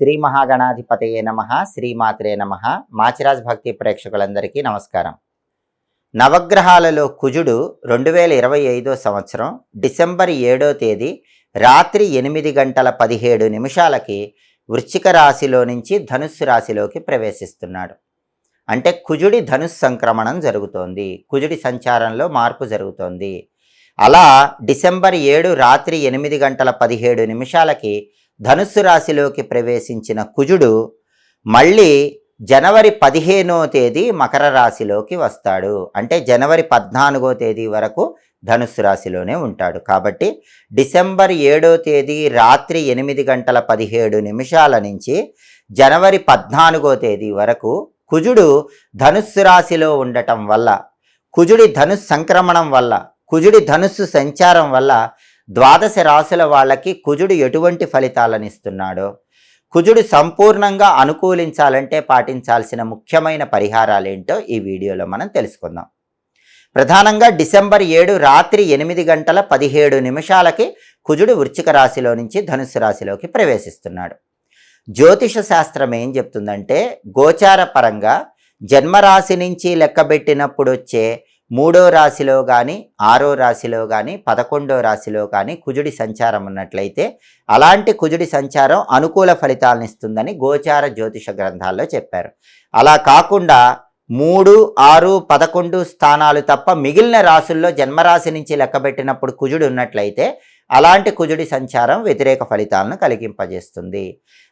శ్రీ మహాగణాధిపతయే నమ శ్రీమాత్రే నమ. మాచిరాజ్ భక్తి ప్రేక్షకులందరికీ నమస్కారం. నవగ్రహాలలో కుజుడు రెండు వేల ఇరవై ఐదో సంవత్సరం డిసెంబర్ ఏడో తేదీ రాత్రి ఎనిమిది గంటల పదిహేడు నిమిషాలకి వృశ్చిక రాశిలో నుంచి ధనుస్సు రాశిలోకి ప్రవేశిస్తున్నాడు. అంటే కుజుడి ధనుస్ సంక్రమణం జరుగుతోంది. కుజుడి సంచారంలో మార్పు జరుగుతోంది. అలా డిసెంబర్ ఏడు రాత్రి ఎనిమిది గంటల పదిహేడు నిమిషాలకి ధనుస్సు రాశిలోకి ప్రవేశించిన కుజుడు మళ్ళీ జనవరి పదిహేనో తేదీ మకర రాశిలోకి వస్తాడు. అంటే జనవరి పద్నాలుగో తేదీ వరకు ధనుస్సు రాశిలోనే ఉంటాడు. కాబట్టి డిసెంబర్ ఏడో తేదీ రాత్రి ఎనిమిది గంటల పదిహేడు నిమిషాల నుంచి జనవరి పద్నాలుగో తేదీ వరకు కుజుడు ధనుస్సు రాశిలో ఉండటం వల్ల కుజుడి ధనుస్సు సంక్రమణం వల్ల కుజుడి ధనుస్సు సంచారం వల్ల ద్వాదశ రాశుల వాళ్ళకి కుజుడు ఎటువంటి ఫలితాలను ఇస్తున్నాడో కుజుడు సంపూర్ణంగా అనుకూలించాలంటే పాటించాల్సిన ముఖ్యమైన పరిహారాలు ఏంటో ఈ వీడియోలో మనం తెలుసుకుందాం. ప్రధానంగా డిసెంబర్ ఏడు రాత్రి ఎనిమిది గంటల పదిహేడు నిమిషాలకి కుజుడు వృచ్చిక రాశిలో నుంచి ధనుస్సు రాశిలోకి ప్రవేశిస్తున్నాడు. జ్యోతిష శాస్త్రం ఏం చెప్తుందంటే గోచార పరంగా జన్మరాశి నుంచి లెక్కబెట్టినప్పుడు వచ్చే మూడో రాశిలో కానీ ఆరో రాశిలో కానీ పదకొండో రాశిలో కానీ కుజుడి సంచారం ఉన్నట్లయితే అలాంటి కుజుడి సంచారం అనుకూల ఫలితాలను ఇస్తుందని గోచార జ్యోతిష గ్రంథాల్లో చెప్పారు. అలా కాకుండా మూడు ఆరు పదకొండు స్థానాలు తప్ప మిగిలిన రాసుల్లో జన్మరాశి నుంచి లెక్కబెట్టినప్పుడు కుజుడు ఉన్నట్లయితే అలాంటి కుజుడి సంచారం వ్యతిరేక ఫలితాలను కలిగింపజేస్తుంది.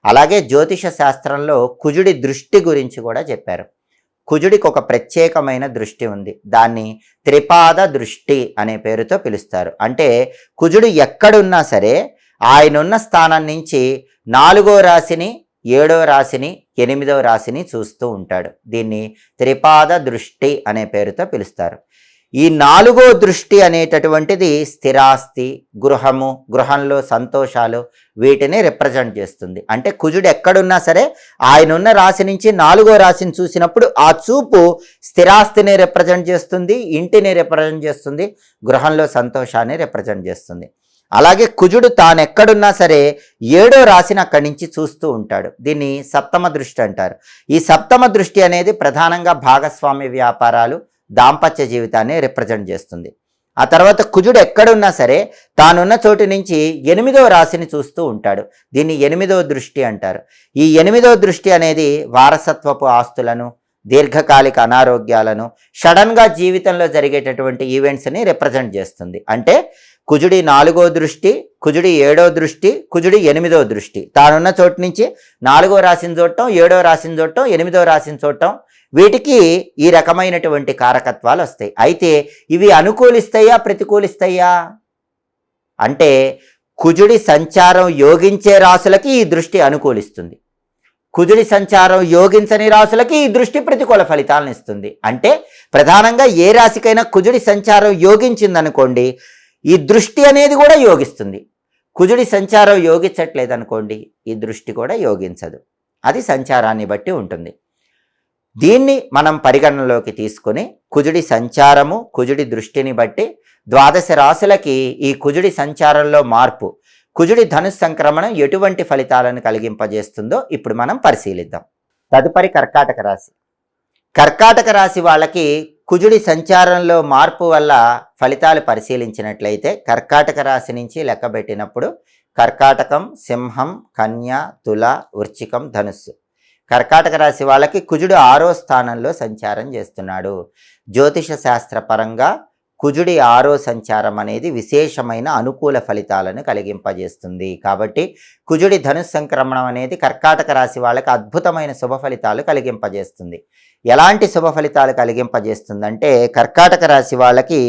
అలాగే జ్యోతిష శాస్త్రంలో కుజుడి దృష్టి గురించి కూడా చెప్పారు. కుజుడికి ఒక ప్రత్యేకమైన దృష్టి ఉంది. దాన్ని త్రిపాద దృష్టి అనే పేరుతో పిలుస్తారు. అంటే కుజుడు ఎక్కడున్నా సరే ఆయనున్న స్థానం నుంచి నాలుగో రాశిని ఏడో రాశిని ఎనిమిదో రాశిని చూస్తూ ఉంటాడు. దీన్ని త్రిపాద దృష్టి అనే పేరుతో పిలుస్తారు. ఈ నాలుగో దృష్టి అనేటటువంటిది స్థిరాస్తి గృహము గృహంలో సంతోషాలు వీటిని రిప్రజెంట్ చేస్తుంది. అంటే కుజుడు ఎక్కడున్నా సరే ఆయన ఉన్న రాశి నుంచి నాలుగో రాశిని చూసినప్పుడు ఆ చూపు స్థిరాస్తిని రిప్రజెంట్ చేస్తుంది ఇంటిని రిప్రజెంట్ చేస్తుంది గృహంలో సంతోషాన్ని రిప్రజెంట్ చేస్తుంది. అలాగే కుజుడు తాను ఎక్కడున్నా సరే ఏడో రాశిని అక్కడి నుంచి చూస్తూ ఉంటాడు. దీన్ని సప్తమ దృష్టి అంటారు. ఈ సప్తమ దృష్టి అనేది ప్రధానంగా భాగస్వామ్య వ్యాపారాలు దాంపత్య జీవితాన్ని రిప్రజెంట్ చేస్తుంది. ఆ తర్వాత కుజుడు ఎక్కడున్నా సరే తానున్న చోటు నుంచి ఎనిమిదో రాశిని చూస్తూ ఉంటాడు. దీన్ని ఎనిమిదో దృష్టి అంటారు. ఈ ఎనిమిదో దృష్టి అనేది వారసత్వపు ఆస్తులను దీర్ఘకాలిక అనారోగ్యాలను సడన్గా జీవితంలో జరిగేటటువంటి ఈవెంట్స్ని రిప్రజెంట్ చేస్తుంది. అంటే కుజుడి నాలుగో దృష్టి కుజుడి ఏడో దృష్టి కుజుడి ఎనిమిదో దృష్టి. తానున్న చోటు నుంచి నాలుగో రాశిని చూడటం ఏడో రాశిని చూడటం ఎనిమిదో రాశిని చూడటం వీటికి ఈ రకమైనటువంటి కారకత్వాలు వస్తాయి. అయితే ఇవి అనుకూలిస్తాయా ప్రతికూలిస్తాయా? అంటే కుజుడి సంచారం యోగించే రాసులకి ఈ దృష్టి అనుకూలిస్తుంది. కుజుడి సంచారం యోగించని రాసులకి ఈ దృష్టి ప్రతికూల ఫలితాలను ఇస్తుంది. అంటే ప్రధానంగా ఏ రాశికైనా కుజుడి సంచారం యోగించిందనుకోండి ఈ దృష్టి అనేది కూడా యోగిస్తుంది. కుజుడి సంచారం యోగించట్లేదు అనుకోండి ఈ దృష్టి కూడా యోగించదు. అది సంచారాన్ని బట్టి ఉంటుంది. దీన్ని మనం పరిగణనలోకి తీసుకుని కుజుడి సంచారము కుజుడి దృష్టిని బట్టి ద్వాదశ రాశులకి ఈ కుజుడి సంచారంలో మార్పు కుజుడి ధనుస్ సంక్రమణం ఎటువంటి ఫలితాలను కలిగింపజేస్తుందో ఇప్పుడు మనం పరిశీలిద్దాం. తదుపరి కర్కాటక రాశి. కర్కాటక రాశి వాళ్ళకి కుజుడి సంచారంలో మార్పు వల్ల ఫలితాలు పరిశీలించినట్లయితే కర్కాటక రాశి నుంచి లెక్కబెట్టినప్పుడు కర్కాటకం సింహం కన్య తుల వృచ్చికం ధనుస్సు. కర్కాటక రాశి వాళ్ళకి కుజుడు ఆరో స్థానంలో సంచారం చేస్తున్నాడు. జ్యోతిష శాస్త్ర పరంగా కుజుడి ఆరో సంచారం అనేది విశేషమైన అనుకూల ఫలితాలను కలిగింపజేస్తుంది. కాబట్టి కుజుడి ధనుస్ సంక్రమణం అనేది కర్కాటక రాశి వాళ్ళకి అద్భుతమైన శుభ ఫలితాలు కలిగింపజేస్తుంది. ఎలాంటి శుభ ఫలితాలు కలిగింపజేస్తుందంటే కర్కాటక రాశి వాళ్ళకి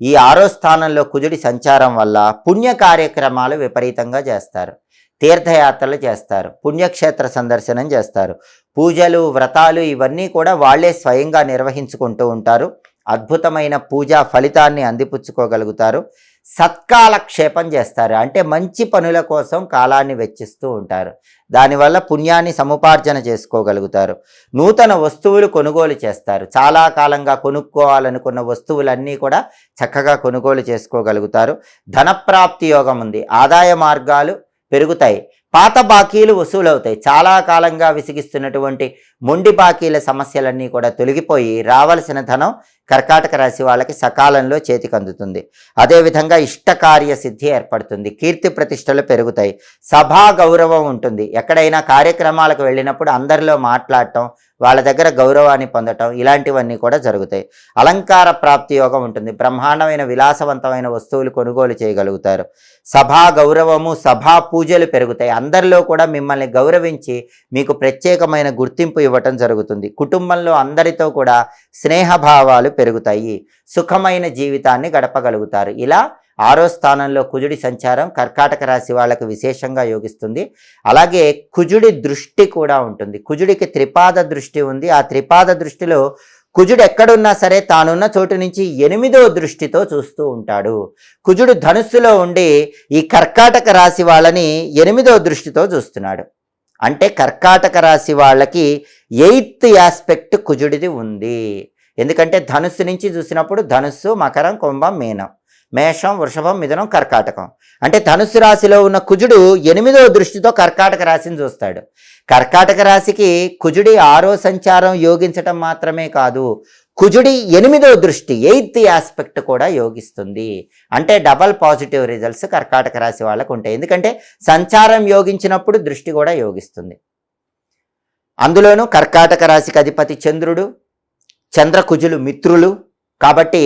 ఈ ఆరో స్థానంలో కుజుడి సంచారం వల్ల పుణ్య కార్యక్రమాలు విపరీతంగా చేస్తారు. తీర్థయాత్రలు చేస్తారు పుణ్యక్షేత్ర సందర్శనం చేస్తారు. పూజలు వ్రతాలు ఇవన్నీ కూడా వాళ్ళే స్వయంగా నిర్వహించుకుంటూ ఉంటారు. అద్భుతమైన పూజా ఫలితాన్ని అందిపుచ్చుకోగలుగుతారు. సత్కాలక్షేపం చేస్తారు. అంటే మంచి పనుల కోసం కాలాన్ని వెచ్చిస్తూ ఉంటారు. దానివల్ల పుణ్యాన్ని సముపార్జన చేసుకోగలుగుతారు. నూతన వస్తువులు కొనుగోలు చేస్తారు. చాలా కాలంగా కొనుక్కోవాలనుకున్న వస్తువులన్నీ కూడా చక్కగా కొనుగోలు చేసుకోగలుగుతారు. ధనప్రాప్తి యోగం ఉంది. ఆదాయ మార్గాలు పెరుగుతాయి. పాత బాకీలు వసూలవుతాయి. చాలా కాలంగా విసిగిస్తున్నటువంటి మొండి బాకీల సమస్యలన్నీ కూడా తొలగిపోయి రావలసిన ధనం కర్కాటక రాశి వాళ్ళకి సకాలంలో చేతికి అందుతుంది. అదేవిధంగా ఇష్టకార్య సిద్ధి ఏర్పడుతుంది. కీర్తి ప్రతిష్టలు పెరుగుతాయి. సభా గౌరవం ఉంటుంది. ఎక్కడైనా కార్యక్రమాలకు వెళ్ళినప్పుడు అందరిలో మాట్లాడటం వాళ్ళ దగ్గర గౌరవాన్ని పొందటం ఇలాంటివన్నీ కూడా జరుగుతాయి. అలంకార ప్రాప్తి యోగం ఉంటుంది. బ్రహ్మాండమైన విలాసవంతమైన వస్తువులు కొనుగోలు చేయగలుగుతారు. సభా గౌరవము సభా పూజలు పెరుగుతాయి. అందరిలో కూడా మిమ్మల్ని గౌరవించి మీకు ప్రత్యేకమైన గుర్తింపు ఇవ్వటం జరుగుతుంది. కుటుంబంలో అందరితో కూడా స్నేహభావాలు పెరుగుతాయి. సుఖమైన జీవితాన్ని గడపగలుగుతారు. ఇలా ఆరో స్థానంలో కుజుడి సంచారం కర్కాటక రాశి వాళ్ళకు విశేషంగా యోగిస్తుంది. అలాగే కుజుడి దృష్టి కూడా ఉంటుంది. కుజుడికి త్రిపాద దృష్టి ఉంది. ఆ త్రిపాద దృష్టిలో కుజుడు ఎక్కడున్నా సరే తానున్న చోటు నుంచి ఎనిమిదో దృష్టితో చూస్తూ ఉంటాడు. కుజుడు ధనుస్సులో ఉండి ఈ కర్కాటక రాశి వాళ్ళని ఎనిమిదో దృష్టితో చూస్తున్నాడు. అంటే కర్కాటక రాశి వాళ్ళకి ఎయిత్ ఆస్పెక్ట్ కుజుడిది ఉంది. ఎందుకంటే ధనుస్సు నుంచి చూసినప్పుడు ధనుస్సు మకరం కుంభం మీనం. మేషం వృషభం మిథునం కర్కాటకం. అంటే ధనుస్సు రాశిలో ఉన్న కుజుడు ఎనిమిదో దృష్టితో కర్కాటక రాశిని చూస్తాడు. కర్కాటక రాశికి కుజుడి ఆరో సంచారం యోగించటం మాత్రమే కాదు కుజుడి ఎనిమిదో దృష్టి ఎయిత్ ఆస్పెక్ట్ కూడా యోగిస్తుంది. అంటే డబల్ పాజిటివ్ రిజల్ట్స్ కర్కాటక రాశి వాళ్ళకు ఉంటాయి. ఎందుకంటే సంచారం యోగించినప్పుడు దృష్టి కూడా యోగిస్తుంది. అందులోనూ కర్కాటక రాశికి అధిపతి చంద్రుడు చంద్రకుజులు మిత్రులు. కాబట్టి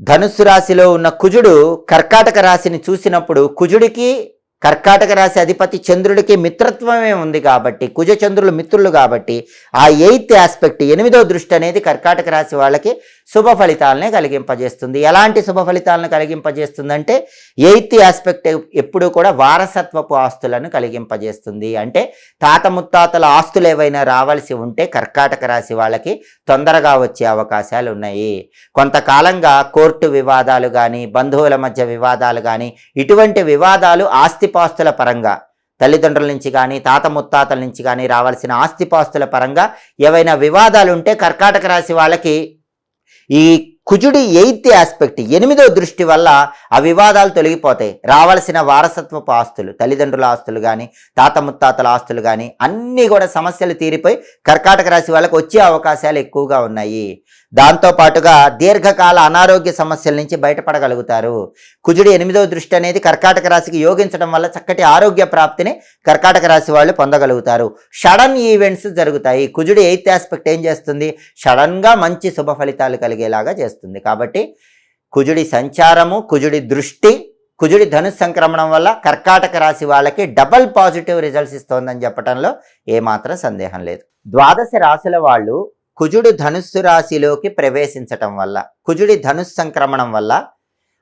ధనుస్సు రాశిలో ఉన్న కుజుడు కర్కాటక రాశిని చూసినప్పుడు కుజుడికి కర్కాటక రాశి అధిపతి చంద్రుడికి మిత్రత్వమే ఉంది కాబట్టి కుజ చంద్రులు మిత్రులు కాబట్టి ఆ ఎయిత్ ఆస్పెక్ట్ ఎనిమిదో దృష్టి అనేది కర్కాటక రాశి వాళ్ళకి శుభ ఫలితాలనే కలిగింపజేస్తుంది. ఎలాంటి శుభ ఫలితాలను కలిగింపజేస్తుందంటే ఎయిత్ ఆస్పెక్ట్ ఎప్పుడూ కూడా వారసత్వపు ఆస్తులను కలిగింపజేస్తుంది. అంటే తాత ముత్తాతల ఆస్తులు ఏవైనా రావాల్సి ఉంటే కర్కాటక రాశి వాళ్ళకి తొందరగా వచ్చే అవకాశాలు ఉన్నాయి. కొంతకాలంగా కోర్టు వివాదాలు కానీ బంధువుల మధ్య వివాదాలు కానీ ఇటువంటి వివాదాలు ఆస్తిపాస్తుల పరంగా తల్లిదండ్రుల నుంచి కానీ తాత ముత్తాతల నుంచి కానీ రావాల్సిన ఆస్తిపాస్తుల పరంగా ఏవైనా వివాదాలు ఉంటే కర్కాటక రాశి వాళ్ళకి ఈ కుజుడి ఎయిత్ ఆస్పెక్ట్ ఎనిమిదో దృష్టి వల్ల ఆ వివాదాలు తొలగిపోతాయి. రావాల్సిన వారసత్వపు ఆస్తులు తల్లిదండ్రుల ఆస్తులు కానీ తాత ముత్తాతల ఆస్తులు కానీ అన్నీ కూడా సమస్యలు తీరిపోయి కర్కాటక రాశి వాళ్ళకి వచ్చే అవకాశాలు ఎక్కువగా ఉన్నాయి. దాంతో పాటుగా దీర్ఘకాల అనారోగ్య సమస్యల నుంచి బయటపడగలుగుతారు. కుజుడి ఎనిమిదో దృష్టి అనేది కర్కాటక రాశికి యోగించడం వల్ల చక్కటి ఆరోగ్య ప్రాప్తిని కర్కాటక రాశి వాళ్ళు పొందగలుగుతారు. షడన్ ఈవెంట్స్ జరుగుతాయి. కుజుడి ఎయిత్ ఆస్పెక్ట్ ఏం చేస్తుంది? షడన్గా మంచి శుభ ఫలితాలు కలిగేలాగా చేస్తుంది. కాబట్టి కుజుడి సంచారము కుజుడి దృష్టి కుజుడి ధను సంక్రమణం వల్ల కర్కాటక రాశి వాళ్ళకి డబల్ పాజిటివ్ రిజల్ట్స్ ఇస్తోందని చెప్పడంలో ఏమాత్రం సందేహం లేదు. ద్వాదశ రాశుల వాళ్ళు కుజుడు ధనుస్సు రాశిలోకి ప్రవేశించటం వల్ల కుజుడి ధనుస్సు సంక్రమణం వల్ల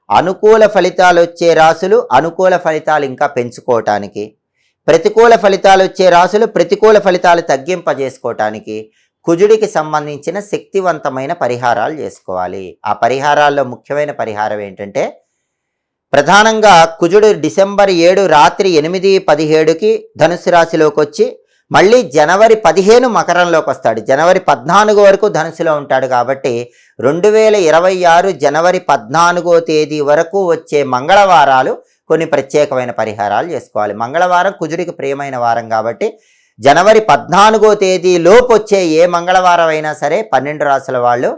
అనుకూల ఫలితాలు వచ్చే రాసులు అనుకూల ఫలితాలు ఇంకా పెంచుకోవటానికి ప్రతికూల ఫలితాలు వచ్చే రాసులు ప్రతికూల ఫలితాలు తగ్గింపజేసుకోవటానికి కుజుడికి సంబంధించిన శక్తివంతమైన పరిహారాలు చేసుకోవాలి. ఆ పరిహారాల్లో ముఖ్యమైన పరిహారం ఏంటంటే ప్రధానంగా కుజుడు డిసెంబర్ ఏడు రాత్రి ఎనిమిది పదిహేడుకి ధనుసు రాశిలోకి వచ్చి మళ్ళీ జనవరి పదిహేను మకరంలోకి వస్తాడు. జనవరి పద్నాలుగు వరకు ధనుసులో ఉంటాడు కాబట్టి రెండు వేల ఇరవై ఆరు జనవరి పద్నాలుగో తేదీ వరకు వచ్చే మంగళవారాలు కొన్ని ప్రత్యేకమైన పరిహారాలు చేసుకోవాలి. మంగళవారం కుజుడికి ప్రియమైన వారం కాబట్టి జనవరి పద్నాలుగో తేదీ లోపు వచ్చే ఏ మంగళవారం అయినా సరే పన్నెండు రాసుల వాళ్ళు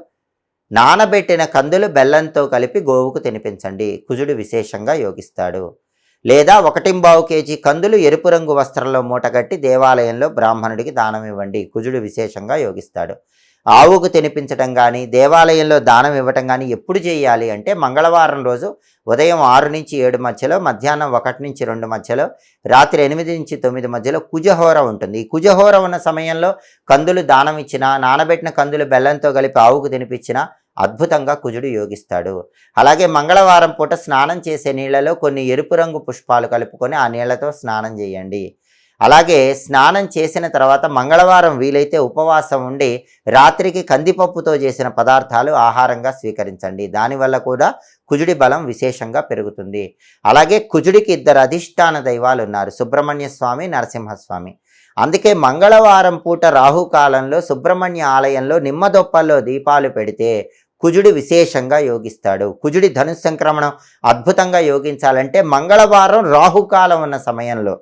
నానబెట్టిన కందులు బెల్లంతో కలిపి గోవుకు తినిపించండి. కుజుడు విశేషంగా యోగిస్తాడు. లేదా ఒకటింబావు కేజీ కందులు ఎరుపు రంగు వస్త్రంలో మూటగట్టి దేవాలయంలో బ్రాహ్మణుడికి దానం ఇవ్వండి కుజుడు విశేషంగా యోగిస్తాడు. ఆవుకు తినిపించడం కానీ దేవాలయంలో దానం ఇవ్వటం కానీ ఎప్పుడు చేయాలి అంటే మంగళవారం రోజు ఉదయం ఆరు నుంచి ఏడు మధ్యలో మధ్యాహ్నం ఒకటి నుంచి రెండు మధ్యలో రాత్రి ఎనిమిది నుంచి తొమ్మిది మధ్యలో కుజహోర ఉంటుంది. ఈ కుజహోర ఉన్న సమయంలో కందులు దానం ఇచ్చినా నానబెట్టిన కందులు బెల్లంతో కలిపి ఆవుకు తినిపించినా అద్భుతంగా కుజుడు యోగిస్తాడు. అలాగే మంగళవారం పూట స్నానం చేసే నీళ్ళలో కొన్ని ఎరుపు రంగు పుష్పాలు కలుపుకొని ఆ నీళ్ళతో స్నానం చేయండి. అలాగే స్నానం చేసిన తర్వాత మంగళవారం వీలైతే ఉపవాసం ఉండి రాత్రికి కందిపప్పుతో చేసిన పదార్థాలు ఆహారంగా స్వీకరించండి. దానివల్ల కూడా కుజుడి బలం విశేషంగా పెరుగుతుంది. అలాగే కుజుడికి ఇద్దరు అధిష్టాన దైవాలు ఉన్నారు. సుబ్రహ్మణ్య స్వామి నరసింహస్వామి. అందుకే మంగళవారం పూట రాహుకాలంలో సుబ్రహ్మణ్య ఆలయంలో నిమ్మదొప్పల్లో దీపాలు పెడితే కుజుడు విశేషంగా యోగిస్తాడు. కుజుడి ధను సంక్రమణం అద్భుతంగా యోగించాలంటే మంగళవారం రాహుకాలం ఉన్న సమయంలో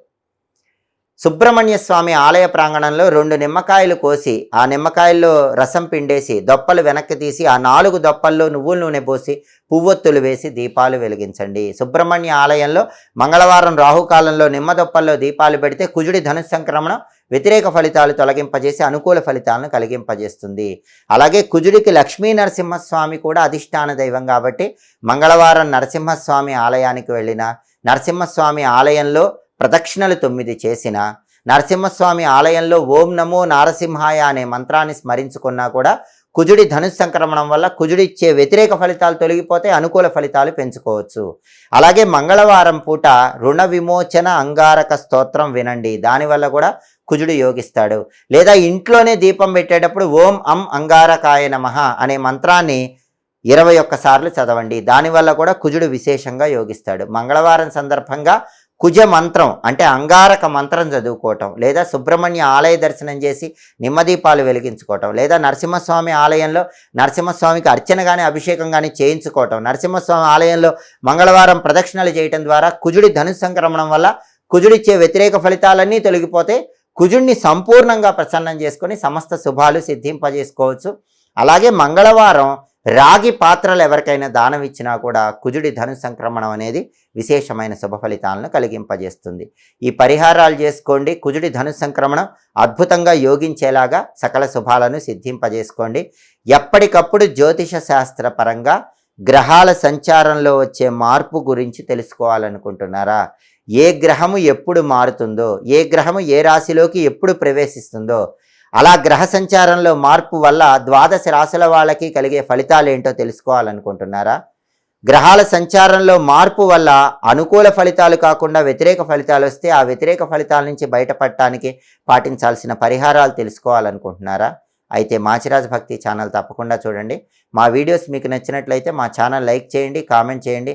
సుబ్రహ్మణ్య స్వామి ఆలయ ప్రాంగణంలో రెండు నిమ్మకాయలు కోసి ఆ నిమ్మకాయల్లో రసం పిండేసి దొప్పలు వెనక్కి తీసి ఆ నాలుగు దొప్పల్లో నువ్వుల నూనె పోసి పువ్వొత్తులు వేసి దీపాలు వెలిగించండి. సుబ్రహ్మణ్య ఆలయంలో మంగళవారం రాహుకాలంలో నిమ్మ దొప్పల్లో దీపాలు పెడితే కుజుడి ధనుసు సంక్రమణం వ్యతిరేక ఫలితాలు తొలగింపజేసి అనుకూల ఫలితాలను కలిగింపజేస్తుంది. అలాగే కుజుడికి లక్ష్మీ నరసింహస్వామి కూడా అధిష్టాన దైవం కాబట్టి మంగళవారం నరసింహస్వామి ఆలయానికి వెళ్ళిన నరసింహస్వామి ఆలయంలో ప్రదక్షిణలు తొమ్మిది చేసిన నరసింహస్వామి ఆలయంలో ఓం నమో నారసింహాయ అనే మంత్రాన్ని స్మరించుకున్నా కూడా కుజుడి ధనుసు సంక్రమణం వల్ల కుజుడిచ్చే వ్యతిరేక ఫలితాలు తొలగిపోతే అనుకూల ఫలితాలు పెంచుకోవచ్చు. అలాగే మంగళవారం పూట రుణ విమోచన అంగారక స్తోత్రం వినండి. దానివల్ల కూడా కుజుడు యోగిస్తాడు. లేదా ఇంట్లోనే దీపం పెట్టేటప్పుడు ఓం అం అంగారకాయ నమః అనే మంత్రాన్ని ఇరవై ఒక్కసార్లు చదవండి. దానివల్ల కూడా కుజుడు విశేషంగా యోగిస్తాడు. మంగళవారం సందర్భంగా కుజ మంత్రం అంటే అంగారక మంత్రం చదువుకోవటం లేదా సుబ్రహ్మణ్య ఆలయ దర్శనం చేసి నిమ్మదీపాలు వెలిగించుకోవటం లేదా నరసింహస్వామి ఆలయంలో నరసింహస్వామికి అర్చన కానీ అభిషేకం కానీ చేయించుకోవటం. నరసింహస్వామి ఆలయంలో మంగళవారం ప్రదక్షిణలు చేయటం ద్వారా కుజుడి ధనుసు సంక్రమణం వల్ల కుజుడిచ్చే వ్యతిరేక ఫలితాలన్నీ తొలగిపోతే కుజుడిని సంపూర్ణంగా ప్రసన్నం చేసుకొని సమస్త శుభాలు సిద్ధింపజేసుకోవచ్చు. అలాగే మంగళవారం రాగి పాత్రలు ఎవరికైనా దానం ఇచ్చినా కూడా కుజుడి ధను సంక్రమణం అనేది విశేషమైన శుభ ఫలితాలను కలిగింపజేస్తుంది. ఈ పరిహారాలు చేసుకోండి. కుజుడి ధను సంక్రమణం అద్భుతంగా యోగించేలాగా సకల శుభాలను సిద్ధింపజేసుకోండి. ఎప్పటికప్పుడు జ్యోతిష శాస్త్ర పరంగా గ్రహాల సంచారంలో వచ్చే మార్పు గురించి తెలుసుకోవాలనుకుంటున్నారా? ఏ గ్రహము ఎప్పుడు మారుతుందో ఏ గ్రహము ఏ రాశిలోకి ఎప్పుడు ప్రవేశిస్తుందో అలా గ్రహ సంచారంలో మార్పు వల్ల ద్వాదశ రాశుల వాళ్ళకి కలిగే ఫలితాలు ఏంటో తెలుసుకోవాలనుకుంటున్నారా? గ్రహాల సంచారంలో మార్పు వల్ల అనుకూల ఫలితాలు కాకుండా వ్యతిరేక ఫలితాలు వస్తే ఆ వ్యతిరేక ఫలితాల నుంచి బయటపడటానికి పాటించాల్సిన పరిహారాలు తెలుసుకోవాలనుకుంటున్నారా? అయితే మాచిరాజ్ భక్తి ఛానల్ తప్పకుండా చూడండి. మా వీడియోస్ మీకు నచ్చినట్లయితే మా ఛానల్ లైక్ చేయండి కామెంట్ చేయండి.